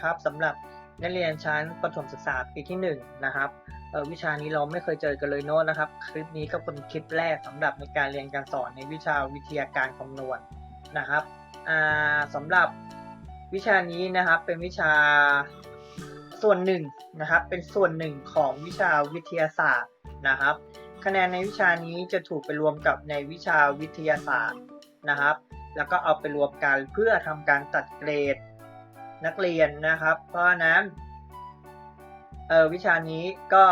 ครับสำหรับนักเรียนชั้นประถมศึกษาปีที่หนึ่งนะครับวิชานี้เราไม่เคยเจอกันเลยโน้ตนะครับ คลิปนี้ก็เป็นคลิปแรกสำหรับในการเรียนการสอนในวิชาวิทยาการคำนวณนะครับอ่าสำหรับวิชานี้นะครับเป็นวิชาส่วนหนึ่งนะครับ เป็นส่วนหนึ่งของวิชาวิทยาศาสตร์นะครับ คะแนนในวิชานี้จะถูกไปรวมกับในวิชาวิทยาศาสตร์นะครับ แล้วก็เอาไปรวมกันเพื่อทำการตัดเกรด นักเรียนนะครับ เพราะนั้นเออวิชานี้ก็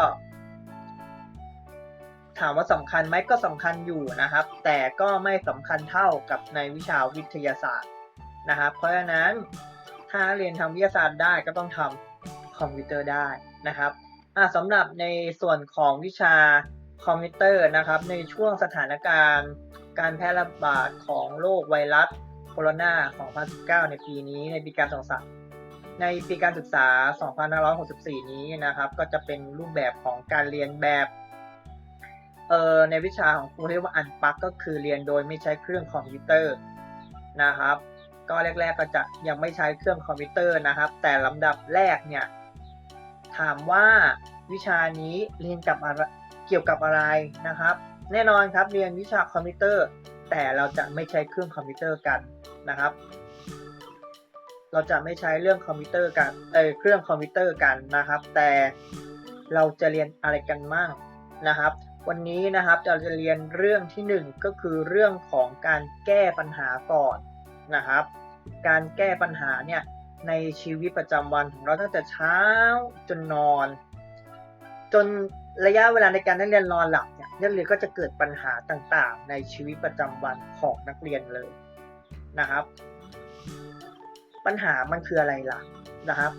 ถามว่าสำคัญไหมก็สำคัญอยู่นะครับ แต่ก็ไม่สำคัญเท่ากับในวิชาวิทยาศาสตร์นะครับ เพราะฉะนั้นถ้าเรียนทำวิทยาศาสตร์ได้ก็ต้องทำคอมพิวเตอร์ได้นะครับสำหรับในส่วนของวิชาคอมพิวเตอร์นะครับ ในช่วงสถานการณ์ การแพร่ระบาดของโรคไวรัสโคโรนา2019ในปีนี้ในปีการศึกษา ในปีการศึกษา 2564 นี้นะครับ ก็จะเป็นรูปแบบของการเรียนแบบเอ่อในวิชาของครูเรียกว่าอันปักก็คือเรียนโดยไม่ใช้เครื่องคอมพิวเตอร์นะครับ ก็แรก ๆ ก็จะยังไม่ใช้เครื่องคอมพิวเตอร์นะครับ แต่ลำดับแรกเนี่ยถามว่าวิชานี้เรียนกับอะไรเกี่ยวกับอะไรนะครับ แน่นอนครับเรียนวิชาคอมพิวเตอร์ แต่เราจะไม่ใช้เครื่องคอมพิวเตอร์กันนะครับ เราจะไม่ใช้เรื่องคอมพิวเตอร์กันเออเครื่องคอมพิวเตอร์กันนะครับ แต่เราจะเรียนอะไรกันมั่งนะครับ วันนี้นะครับเราจะเรียนเรื่องที่หนึ่งก็คือเรื่องของการแก้ปัญหาก่อนนะครับ การแก้ปัญหาเนี่ยในชีวิตประจำวันของเราตั้งแต่เช้าจนนอน จนระยะเวลาในการนักเรียนนอนหลับเนี่ยนักเรียนก็จะเกิดปัญหาต่างๆ ในชีวิตประจำวันของนักเรียนเลยนะครับ ปัญหามันคืออะไรล่ะนะครับ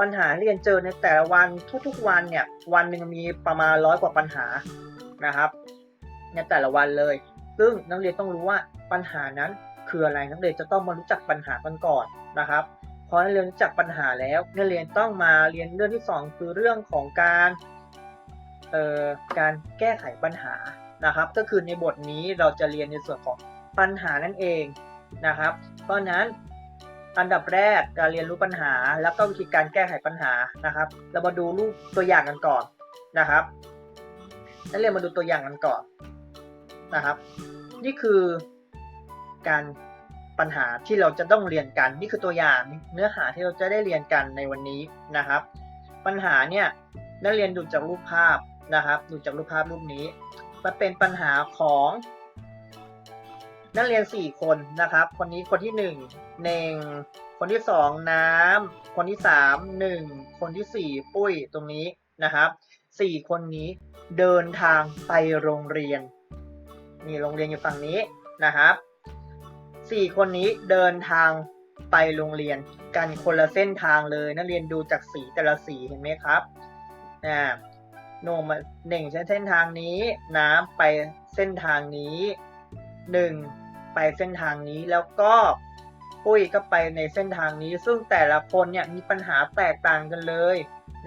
ปัญหาที่เรียนเจอในแต่ละวันทุกๆวันเนี่ยวันหนึ่งมีประมาณร้อยกว่าปัญหานะครับในแต่ละวันเลย ซึ่งนักเรียนต้องรู้ว่าปัญหานั้นคืออะไรนักเรียนจะต้องมารู้จักปัญหากันก่อนนะครับพอนักเรียนรู้จักปัญหาแล้วนักเรียนต้องมาเรียนเรื่องที่สองคือเรื่องของการเอ่อการแก้ไขปัญหานะครับ ก็คือในบทนี้เราจะเรียนในส่วนของปัญหานั่นเองนะครับ เพราะนั้น อันดับแรกการเรียนรู้ปัญหา แล้วก็วิธีการแก้ไขปัญหานะครับ เรามาดูรูปตัวอย่างกันก่อนนะครับนักเรียนมาดูตัวอย่างกันก่อนนะครับ นี่คือการปัญหาที่เราจะต้องเรียนกัน นี่คือตัวอย่างเนื้อหาที่เราจะได้เรียนกันในวันนี้นะครับ ปัญหาเนี่ยนักเรียนดูจากรูปภาพนะครับ ดูจากรูปภาพรูปนี้ มันเป็นปัญหาของ นักเรียนสี่คนนะครับ คนนี้คนที่หนึ่งเน่ง คนที่สองน้ำ คนที่สามหนึ่งคนที่สี่ปุ้ยตรงนี้นะครับสี่คนนี้เดินทางไปโรงเรียนนี่โรงเรียนอยู่ฝั่งนี้นะครับสี่คนนี้เดินทางไปโรงเรียนกันคนละเส้นทางเลยนักเรียนดูจากสีแต่ละสีเห็นไหมครับอ่าโนมาหนึ่งใช้เส้นทางนี้น้ำไปเส้นทางนี้หนึ่ง ไปเส้นทางนี้แล้วก็ปุ้ยก็ไปในเส้นทางนี้ ซึ่งแต่ละคนเนี่ยมีปัญหาแตกต่างกันเลย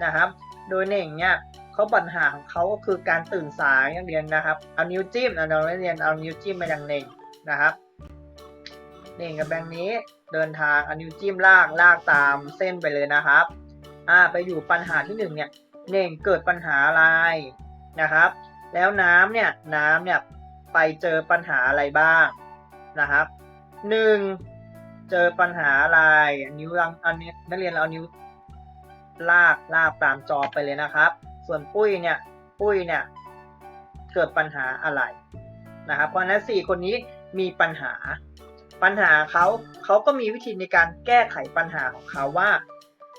นะครับ โดยเน่งเนี่ยเขาปัญหาของเขาก็คือการตื่นสายนักเรียนนะครับเอานิ้วจิ้มนะเราเรียนเอานิ้วจิ้มมาอย่างเน่งนะครับเน่งกับแบงค์นี้เดินทางเอานิ้วจิ้มลากลากตามเส้นไปเลยนะครับอ่าไปอยู่ปัญหาที่หนึ่งเนี่ยเน่งเกิดปัญหาอะไรนะครับ แล้วน้ำเนี่ยน้ำเนี่ยไปเจอปัญหาอะไรบ้าง นะครับหนึ่งเจอปัญหาอะไรนิ้วลังอันนี้นักเรียนเอานิ้วลากลากตามจอไปเลยนะครับ ส่วนปุ้ยเนี่ยปุ้ยเนี่ยเกิดปัญหาอะไรนะครับ เพราะนั้นสี่คนนี้มีปัญหาปัญหาเขาเขาก็มีวิธีในการแก้ไขปัญหาของเขาว่า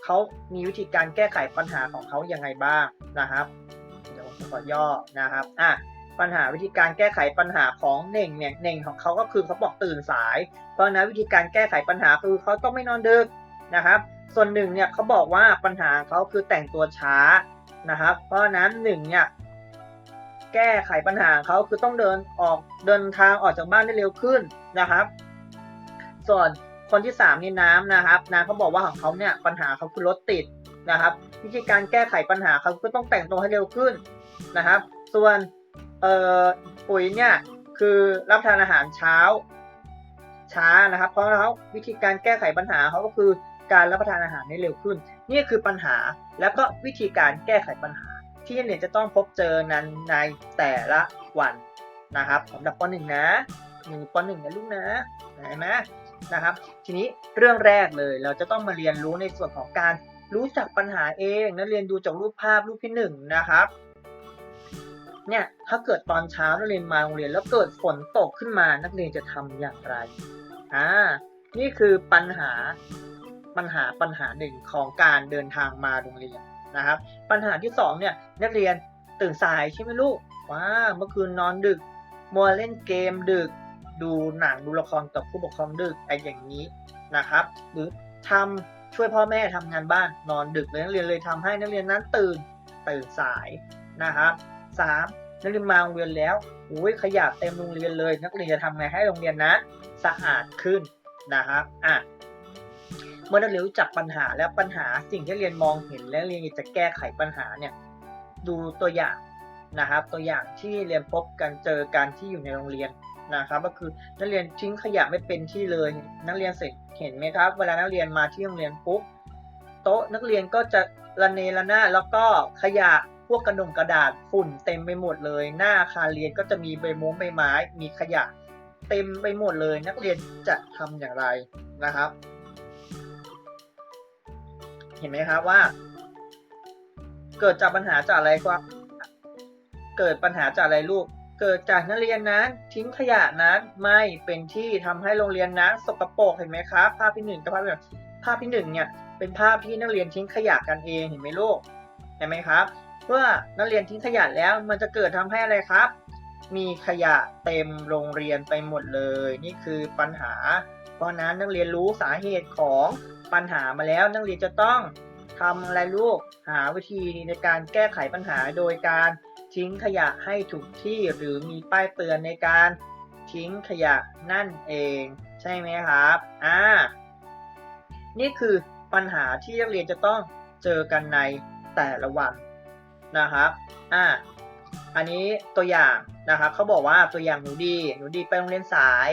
เขามีวิธีการแก้ไขปัญหาของเขาอยังไงบ้างนะครับ เดี๋ยวผมขอย่อนะครับอะ ปัญหาวิธีการแก้ไขปัญหาของเน่งเนี่ยเน่งของเขาก็คือเขาบอกตื่นสาย เพราะฉะนั้นวิธีการแก้ไขปัญหาคือเขาต้องไม่นอนดึกนะครับ ส่วนหนึ่งเนี่ยเขาบอกว่าปัญหาเขาคือแต่งตัวช้านะครับ เพราะนั้นหนึ่งเนี่ยแก้ไขปัญหาเขาคือต้องเดินออกเดินทางออกจากบ้านได้เร็วขึ้นนะครับ ส่วนคนที่สามนี่น้ำนะครับน้ำเขาบอกว่าของเขาเนี่ยปัญหาเขาคือรถติดนะครับ วิธีการแก้ไขปัญหาเขาก็ต้องแต่งตัวให้เร็วขึ้นนะครับ ส่วน เอ่อปุ๋ยเนี่ยคือรับประทานอาหารเช้า ช้านะครับ เพราะเขาวิธีการแก้ไขปัญหาเขาก็คือการรับประทานอาหารให้เร็วขึ้น นี่คือปัญหาแล้วก็วิธีการแก้ไขปัญหา ที่นักเรียนจะต้องพบเจอนั้นในแต่ละวันนะครับสำหรับป .1 นะมีป .1 นะลูกนะเห็นไหมนะครับ ทีนี้เรื่องแรกเลยเราจะต้องมาเรียนรู้ในส่วนของการรู้จักปัญหาเองนักเรียนดูจากรูปภาพรูปที่หนึ่งนะครับ เนี่ยถ้าเกิดตอนเช้านักเรียนมาโรงเรียน แล้วเกิดฝนตกขึ้นมานักเรียนจะทำอย่างไรอ่านี่คือปัญหาปัญหาปัญหาหนึ่งของการเดินทางมาโรงเรียนนะครับ ปัญหาที่สองเนี่ยนักเรียนตื่นสายใช่ไหมลูกว้าเมื่อคืนนอนดึกมัวเล่นเกมดึก ดูหนังดูละครกับผู้ปกครองดึกไอ้อย่างนี้นะครับ หรือทำช่วยพ่อแม่ทำงานบ้านนอนดึกเลยนักเรียนเลยทำให้นักเรียนนั้นตื่นตื่นสายนะครับ สามนักเรียนมาโรงเรียนแล้วอุ้ยขยะเต็มโรงเรียนเลย นักเรียนจะทำไงให้โรงเรียนนั้นสะอาดขึ้นนะครับอะเมื่อนักเรียนรู้จักปัญหาแล้วปัญหาสิ่งที่เรียนมองเห็นและเรียนอยากจะแก้ไขปัญหาเนี่ยดูตัวอย่างนะครับ ตัวอย่างที่เรียนพบกันเจอกันที่อยู่ในโรงเรียนนะครับ ก็คือนักเรียนทิ้งขยะไม่เป็นที่เลย นักเรียนเสร็จเห็นไหมครับ เวลานักเรียนมาที่โรงเรียนปุ๊บโต๊ะนักเรียนก็จะระเนระนาดแล้วก็ขยะ พวกกระดงกระดาษฝุ่นเต็มไปหมดเลย หน้าอาคารเรียนก็จะมีใบมงใบไม้ มีขยะ เต็มไปหมดเลย นักเรียนจะทำอย่างไรนะครับ เห็นไหมครับว่า เกิดจากปัญหาจากอะไรครับ เกิดปัญหาจากอะไรลูก เกิดจากนักเรียนนั้นทิ้งขยะนั้นไม่เป็นที่ทำให้โรงเรียนนั้นสกปรกเห็นไหมครับ ภาพที่หนึ่งกับภาพที่สองภาพที่หนึ่งเนี่ยเป็นภาพที่นักเรียนทิ้งขยะกันเองเห็นไหมลูกเห็นไหมครับ เมื่อนักเรียนทิ้งขยะแล้วมันจะเกิดทำให้อะไรครับ มีขยะเต็มโรงเรียนไปหมดเลย นี่คือปัญหา เพราะนั้นนักเรียนรู้สาเหตุของปัญหามาแล้ว นักเรียนจะต้องทำอะไรลูกหาวิธีในการแก้ไขปัญหาโดยการทิ้งขยะให้ถูกที่หรือมีป้ายเตือนในการทิ้งขยะนั่นเอง ใช่ไหมครับอ่านี่คือปัญหาที่นักเรียนจะต้องเจอกันในแต่ละวัน นะครับ อ่า อันนี้ตัวอย่างนะครับเขาบอกว่าตัวอย่างหนูดี หนูดีไปโรงเรียนสาย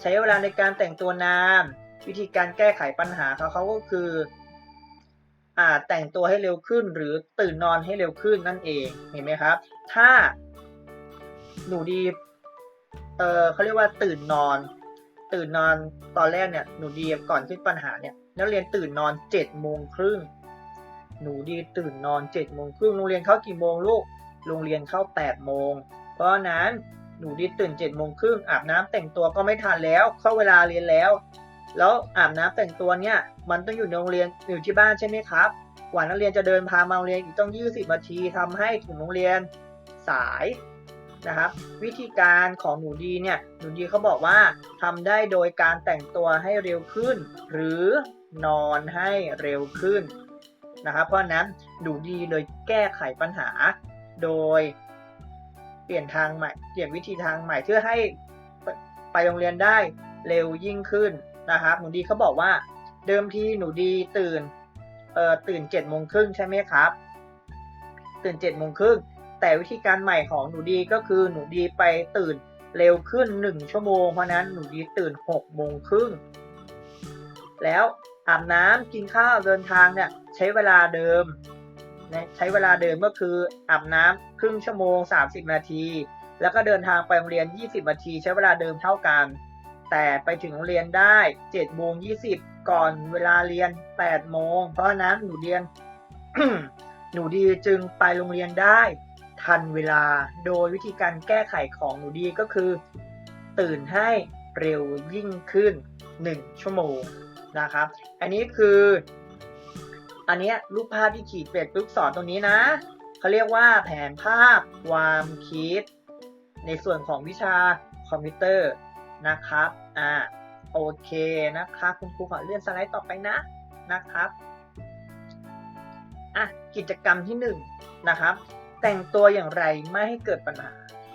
ใช้เวลาในการแต่งตัวนาน วิธีการแก้ไขปัญหาเขาเขาก็คือ อ่า แต่งตัวให้เร็วขึ้น หรือตื่นนอนให้เร็วขึ้นนั่นเอง เห็นไหมครับ ถ้า หนูดี เออเขาเรียกว่าตื่นนอน ตื่นนอนตอนแรกเนี่ย หนูดีก่อนขึ้นปัญหาเนี่ย นักเรียนตื่นนอนเจ็ดโมงครึ่ง หนูดีตื่นนอนเจ็ดโมงครึ่งโรงเรียนเข้ากี่โมงลูก โรงเรียนเข้าแปดโมง เพราะนั้นหนูดีตื่นเจ็ดโมงครึ่งอาบน้ำแต่งตัวก็ไม่ทันแล้ว เข้าเวลาเรียนแล้ว แล้วอาบน้ำแต่งตัวเนี่ยมันต้องอยู่ในโรงเรียนอยู่ที่บ้านใช่ไหมครับกว่านักเรียนจะเดินพามาโรงเรียนอีกต้อง 20นาทีทำให้ถึงโรงเรียนสายนะครับวิธีการของหนูดีเนี่ยหนูดีเขาบอกว่าทำได้โดยการแต่งตัวให้เร็วขึ้น หรือนอนให้เร็วขึ้น นะครับ เพราะนั้นหนูดีเลยแก้ไขปัญหา โดยเปลี่ยนทางใหม่เปลี่ยนวิธีทางใหม่เพื่อให้ไปโรงเรียนได้เร็วยิ่งขึ้นนะครับ หนูดีเขาบอกว่า เดิมทีหนูดีตื่นเอ่อตื่นเจ็ดโมงครึ่งใช่ไหมครับ ตื่นเจ็ดโมงครึ่งแต่วิธีการใหม่ของหนูดีก็คือหนูดีไปตื่นเร็วขึ้นหนึ่งชั่วโมงเพราะนั้นหนูดีตื่นหกโมงครึ่งแล้วอาบน้ำกินข้าวเดินทางเนี่ย ใช้เวลาเดิมนะใช้เวลาเดิมก็คืออาบน้ำครึ่งชั่วโมง 30 นาที แล้วก็เดินทางไปโรงเรียน 20 นาที ใช้เวลาเดิมเท่ากัน แต่ไปถึงโรงเรียนได้7โมง20 ก่อนเวลาเรียน8โมง เพราะฉะนั้นหนูเรียน หนูดีจึงไปโรงเรียนได้ทันเวลาโดยวิธีการแก้ไขของหนูดีก็คือ ตื่นให้เร็วยิ่งขึ้น 1 ชั่วโมงนะครับ อันนี้คือ อันนี้รูปภาพที่ขีดเป็ดลูกศรตรงนี้นะเขาเรียกว่าแผนภาพความคิด ในส่วนของวิชาคอมพิวเตอร์นะครับอ่าโอเคนะครับคุณครูขอเลื่อนสไลด์ต่อไปนะนะครับอะกิจกรรมที่หนึ่งนะครับ แต่งตัวอย่างไรไม่ให้เกิดปัญหา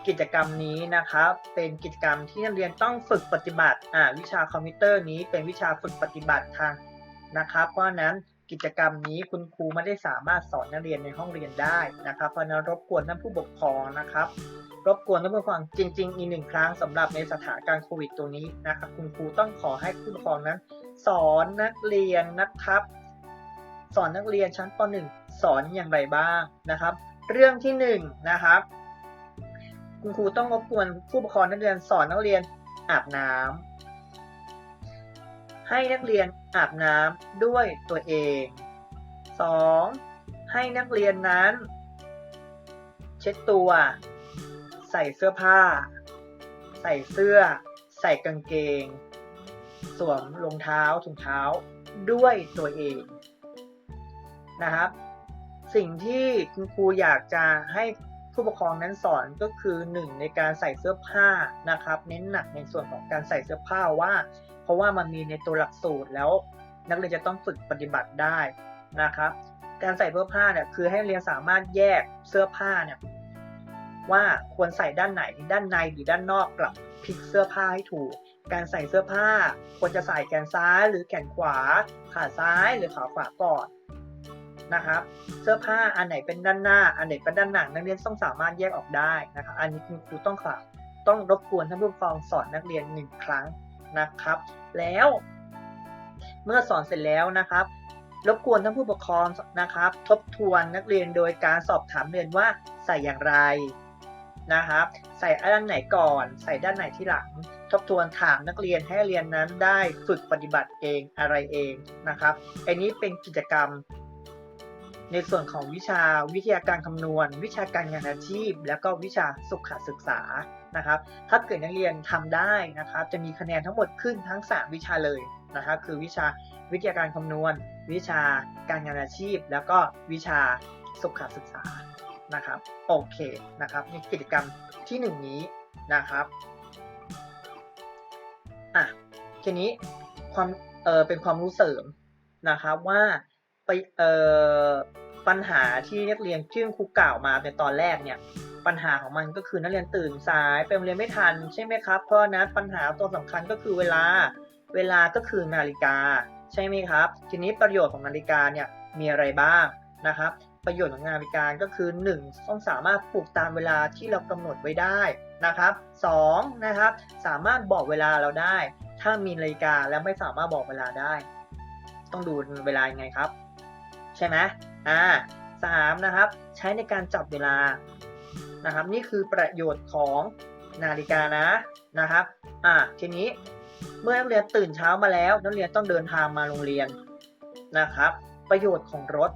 กิจกรรมนี้นะครับ เป็นกิจกรรมที่นักเรียนต้องฝึกปฏิบัติอ่าวิชาคอมพิวเตอร์นี้เป็นวิชาฝึกปฏิบัติทางนะครับ เพราะนั้น กิจกรรมนี้คุณครูไม่ได้สามารถสอนนักเรียนในห้องเรียนได้นะครับ เพราะนั้นรบกวนท่านผู้ปกครองนะครับ รบกวนท่านผู้ปกครองจริง ๆ อีกหนึ่งครั้งสำหรับในสถานการณ์โควิดตัวนี้นะครับ คุณครูต้องขอให้ผู้ปกครองนั้น สอนนักเรียนนะครับ สอนนักเรียนชั้นป .1 สอนอย่างไรบ้างนะครับ เรื่องที่หนึ่งนะครับ คุณครูต้องรบกวนผู้ปกครองนักเรียนสอนนักเรียนอาบน้ำ ให้นักเรียนอาบน้ำด้วยตัวเอง 2. ให้นักเรียนนั้น เช็ดตัว ใส่เสื้อผ้า ใส่เสื้อ ใส่กางเกง สวมรองเท้าถุงเท้าด้วยตัวเองนะครับ สิ่งที่คุณครูอยากจะให้ผู้ปกครองนั้นสอนก็คือหนึ่งในการใส่เสื้อผ้านะครับ เน้นหนักในส่วนของการใส่เสื้อผ้าว่า เพราะว่ามันมีในตัวหลักสูตรแล้วนักเรียนจะต้องฝึกปฏิบัติได้นะครับการใส่เสื้อผ้าเนี่ยคือให้นักเรียนสามารถแยกเสื้อผ้าเนี่ยว่าควรใส่ด้านไหนด้านในหรือด้านนอกกลับพลิกเสื้อผ้าให้ถูก การใส่เสื้อผ้า ควรจะใส่แขนซ้ายหรือแขนขวา ขาซ้ายหรือขาขวาก่อนนะครับเสื้อผ้าอันไหนเป็นด้านหน้า อันไหนเป็นด้านหลังนักเรียนต้องสามารถแยกออกได้นะครับอันนี้คุณครูต้องฝากต้องรบกวนท่านผู้ปกครองสอนนักเรียนหนึ่งครั้ง นะครับ แล้ว เมื่อสอนเสร็จแล้วนะครับ รบกวนท่านผู้ปกครองนะครับ ทบทวนนักเรียนโดยการสอบถามเรียนว่าใส่อย่างไรนะครับ ใส่ด้านไหนก่อน ใส่ด้านไหนที่หลัง ทบทวนถามนักเรียนให้เรียนนั้นได้ฝึกปฏิบัติเองอะไรเองนะครับอันนี้เป็นกิจกรรมในส่วนของวิชาวิทยาการคำนวณ วิชาการงานอาชีพ แล้วก็วิชาสุขศึกษา นะครับ ถ้าเกิดนักเรียนทำได้นะครับ จะมีคะแนนทั้งหมดขึ้นทั้ง 3 วิชาเลยนะครับ คือวิชาวิทยาการคำนวณ วิชาการงานอาชีพ แล้วก็วิชาสุขศึกษานะครับ โอเคนะครับในกิจกรรมที่หนึ่งนี้นะครับอะทีนี้ความเออเป็นความรู้เสริมนะครับว่าไปเออปัญหาที่นักเรียนที่ครูกล่าวมาในตอนแรกเนี่ย ปัญหาของมันก็คือนักเรียนตื่นสายไปโรงเรียนไม่ทันใช่ไหมครับ เพราะนั้นปัญหาตัวสำคัญก็คือเวลา เวลาก็คือนาฬิกา ใช่ไหมครับ ทีนี้ประโยชน์ของนาฬิกาเนี่ยมีอะไรบ้างนะครับ ประโยชน์ของนาฬิกาก็คือ 1 ต้องสามารถปลุกตามเวลาที่เรากำหนดไว้ได้นะครับ2นะครับสามารถบอกเวลาเราได้ ถ้ามีนาฬิกาแล้วไม่สามารถบอกเวลาได้ ต้องดูเวลายังไงครับ ใช่ไหมอ่าสามนะครับ ใช้ในการจับเวลา นะครับ นี่คือประโยชน์ของนาฬิกานะนะครับ อ่าทีนี้เมื่อนักเรียนตื่นเช้ามาแล้วนักเรียนต้องเดินทางมาโรงเรียนนะครับ ประโยชน์ของรถ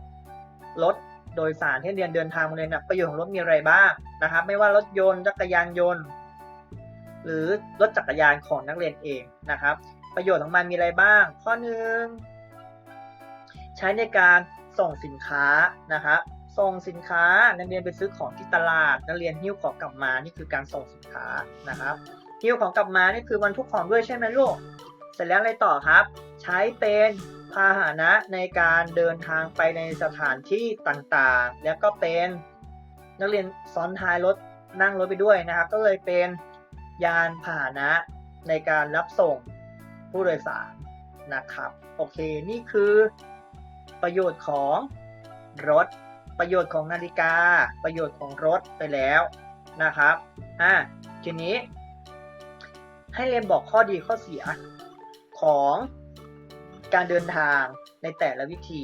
รถโดยสารที่เรียนเดินทางมาเรียนนะประโยชน์ของรถมีอะไรบ้างนะครับ ไม่ว่ารถยนต์จักรยานยนต์ หรือรถจักรยานของนักเรียนเองนะครับ ประโยชน์ของมันมีอะไรบ้าง ข้อหนึ่งใช้ในการส่งสินค้านะครับ ส่งสินค้านักเรียนไปซื้อของที่ตลาดนักเรียนหิ้วของกลับมานี่คือการส่งสินค้านะครับหิ้วของกลับมานี่คือวันทุกของด้วยใช่ไหมลูกเสร็จแล้วอะไรต่อครับ ใช้เป็นพาหนะในการเดินทางไปในสถานที่ต่างๆ แล้วก็เป็นนักเรียนซ้อนท้ายรถนั่งรถไปด้วยนะครับ ก็เลยเป็นยานพาหนะในการรับส่งผู้โดยสารนะครับ โอเค นี่คือประโยชน์ของรถ ประโยชน์ของนาฬิกา ประโยชน์ของรถไปแล้วนะครับอะทีนี้ ให้เรียนบอกข้อดีข้อเสียของการเดินทางในแต่ละวิธี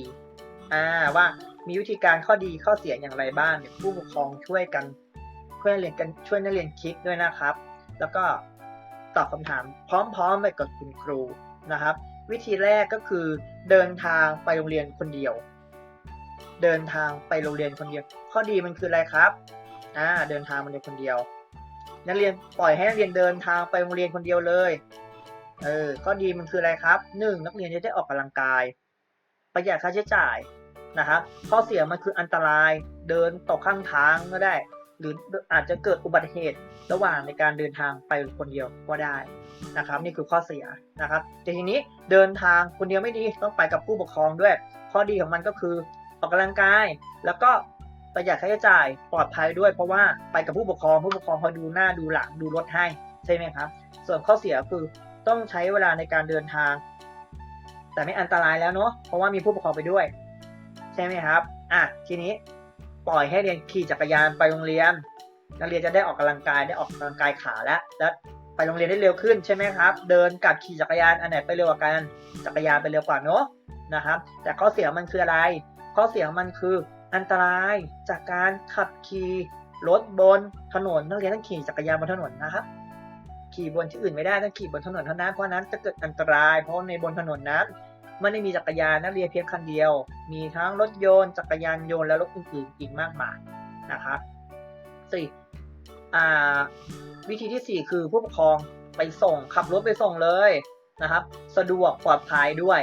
อ่าว่ามีวิธีการข้อดีข้อเสียอย่างไรบ้างเดี๋ยผู้ปกครองช่วยกันช่วยเรียนกันช่วยนักเรียนคิดด้วยนะครับ แล้วก็ตอบคำถามพร้อมๆไปกับคุณครูนะครับ วิธีแรกก็คือเดินทางไปโรงเรียนคนเดียว เดินทางไปโรงเรียนคนเดียว ข้อดีมันคืออะไรครับอ่าเดินทางมาเรียนคนเดียว นักเรียนปล่อยให้นักเรียนเดินทางไปโรงเรียนคนเดียวเลยเออข้อดีมันคืออะไรครับหนึ่งนักเรียนจะได้ออกกำลังกาย ประหยัดค่าใช้จ่ายนะครับข้อเสียมันคืออันตรายเดินตกข้างทางก็ได้ หรืออาจจะเกิดอุบัติเหตุระหว่างในการเดินทางไปคนเดียวก็ได้นะครับ นี่คือข้อเสียนะครับแต่ทีนี้เดินทางคนเดียวไม่ดีต้องไปกับผู้ปกครองด้วย ข้อดีของมันก็คือ ออกกำลังกาย แล้วก็ประหยัดค่าใช้จ่ายปลอดภัยด้วย เพราะว่าไปกับผู้ปกครองผู้ปกครองคอยดูหน้าดูหลังดูรถให้ใช่ไหมครับ ส่วนข้อเสียคือต้องใช้เวลาในการเดินทาง แต่ไม่อันตรายแล้วเนาะเพราะว่ามีผู้ปกครองไปด้วย ใช่ไหมครับอะทีนี้ปล่อยให้เรียนขี่จักรยานไปโรงเรียน นักเรียนจะได้ออกกำลังกายได้ออกกำลังกายขาแล้วและไปโรงเรียนได้เร็วขึ้นใช่ไหมครับ เดินกับขี่จักรยานอันไหนไปเร็วกว่ากันจักรยานไปเร็วกว่าเนอะนะครับ แต่ข้อเสียมันคืออะไร ข้อเสียมันคืออันตรายจากการขับขี่รถบนถนนนักเรียนต้องขี่จักรยานบนถนนนะครับ ขี่บนที่อื่นไม่ได้ต้องขี่บนถนนเท่านั้นเพราะนั้นจะเกิดอันตรายเพราะในบนถนนนั้นไม่ได้มีจักรยานนักเรียนเพียงคันเดียว มีทั้งรถยนต์จักรยานยนต์และรถอื่นๆอีกมากมายนะครับสี่วิธีที่สี่คือผู้ปกครองไปส่งขับรถไปส่งเลยนะครับ สะดวกปลอดภัยด้วย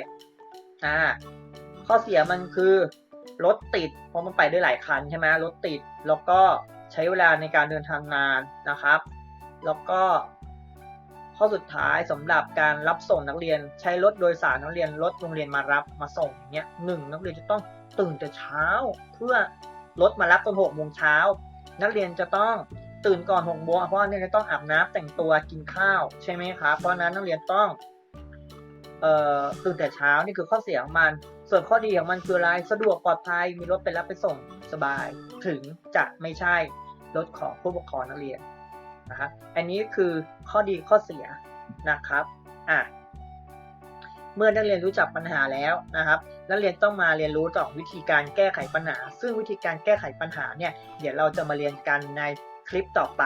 อ่า ข้อเสียมันคือรถติด เพราะมันไปได้หลายคันใช่ไหมรถติดแล้วก็ใช้เวลาในการเดินทางนานนะครับ แล้วก็ข้อสุดท้ายสำหรับการรับส่งนักเรียน ใช้รถโดยสารนักเรียนรถโรงเรียนมารับมาส่งเนี่ยหนึ่งนักเรียนจะต้องตื่นแต่เช้า เพื่อรถมารับตอนหกโมงเช้านักเรียนจะต้องตื่นก่อนหกโมงเพราะว่านักเรียนต้องอาบน้ำแต่งตัวกินข้าวใช่ไหมครับเพราะฉะนั้นนักเรียนต้องเอ่อตื่นแต่เช้านี่คือข้อเสียของมัน ส่วนข้อดีของมันคืออะไรสะดวกปลอดภัยมีรถไปรับไปส่งสบาย ถึงจะไม่ใช่รถของผู้ปกครองนักเรียนนะครับอันนี้คือข้อดีข้อเสียนะครับอะเมื่อนักเรียนรู้จักปัญหาแล้วนะครับนักเรียนต้องมาเรียนรู้ต่อวิธีการแก้ไขปัญหา ซึ่งวิธีการแก้ไขปัญหาเนี่ยเดี๋ยวเราจะมาเรียนกันในคลิปต่อไป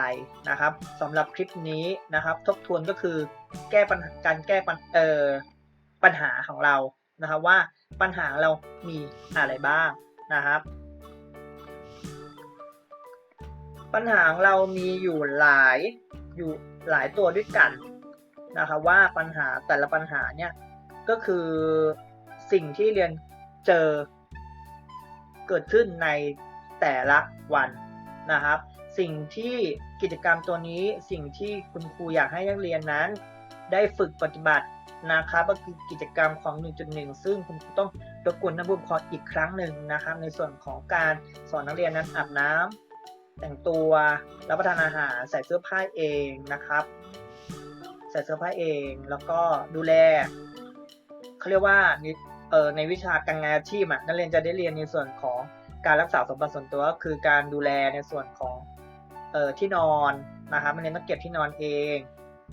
นะครับสำหรับคลิปนี้นะครับ ทบทวนก็คือแก้ปัญหาการแก้ปัญเอ่อปัญหาของเรา นะครับว่าปัญหาเรามีอะไรบ้างนะครับ ปัญหาเรามีอยู่หลายอยู่หลายตัวด้วยกันนะครับว่าปัญหาแต่ละปัญหาเนี่ยก็คือสิ่งที่เรียนเจอเกิดขึ้นในแต่ละวันนะครับ สิ่งที่กิจกรรมตัวนี้สิ่งที่คุณครูอยากให้นักเรียนนั้น ได้ฝึกปฏิบัตินะครับก็คือกิจกรรมของ 1.1 ซึ่งคุณต้องรบกวนนักบุญครอีกครั้งหนึ่งนะครับ ในส่วนของการสอนนักเรียนนั้นอาบน้ำแต่งตัวรับประทานอาหารใส่เสื้อผ้าเองนะครับ ใส่เสื้อผ้าเองแล้วก็ดูแลเขาเรียกว่าเออในวิชาการงานอาชีพนักเรียนจะได้เรียนในส่วนของการรักษาสมบัติส่วนตัวก็คือการดูแลในส่วนของเออที่นอนนะครับนักเรียนต้องเก็บที่นอนเอง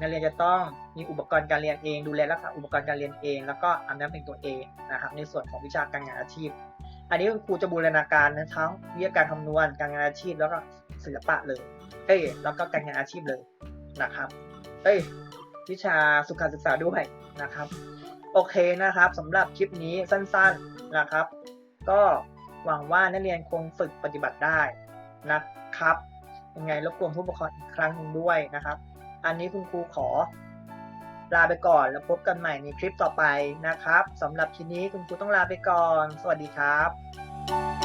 นักเรียนจะต้องมีอุปกรณ์การเรียนเอง ดูแลรักษาอุปกรณ์การเรียนเอง แล้วก็อาบน้ำเป็นตัวเองนะครับในส่วนของวิชาการงานอาชีพ อันนี้คุณครูจะบูรณาการนะทั้งวิทยาการคำนวณการงานอาชีพ แล้วก็ศิลปะเลยเอ้ยแล้วก็การงานอาชีพเลยนะครับ เอ้ยวิชาสุขศึกษาด้วยนะครับ โอเคนะครับสำหรับคลิปนี้สั้นๆนะครับ ก็หวังว่านักเรียนคงฝึกปฏิบัติได้นะครับยังไงรบกวนผู้ปกครองอีกครั้งหนึ่งด้วยนะครับ อันนี้คุณครูขอลาไปก่อนแล้วพบกันใหม่ในคลิปต่อไปนะครับสำหรับคลิปนี้คุณครูต้องลาไปก่อน สวัสดีครับ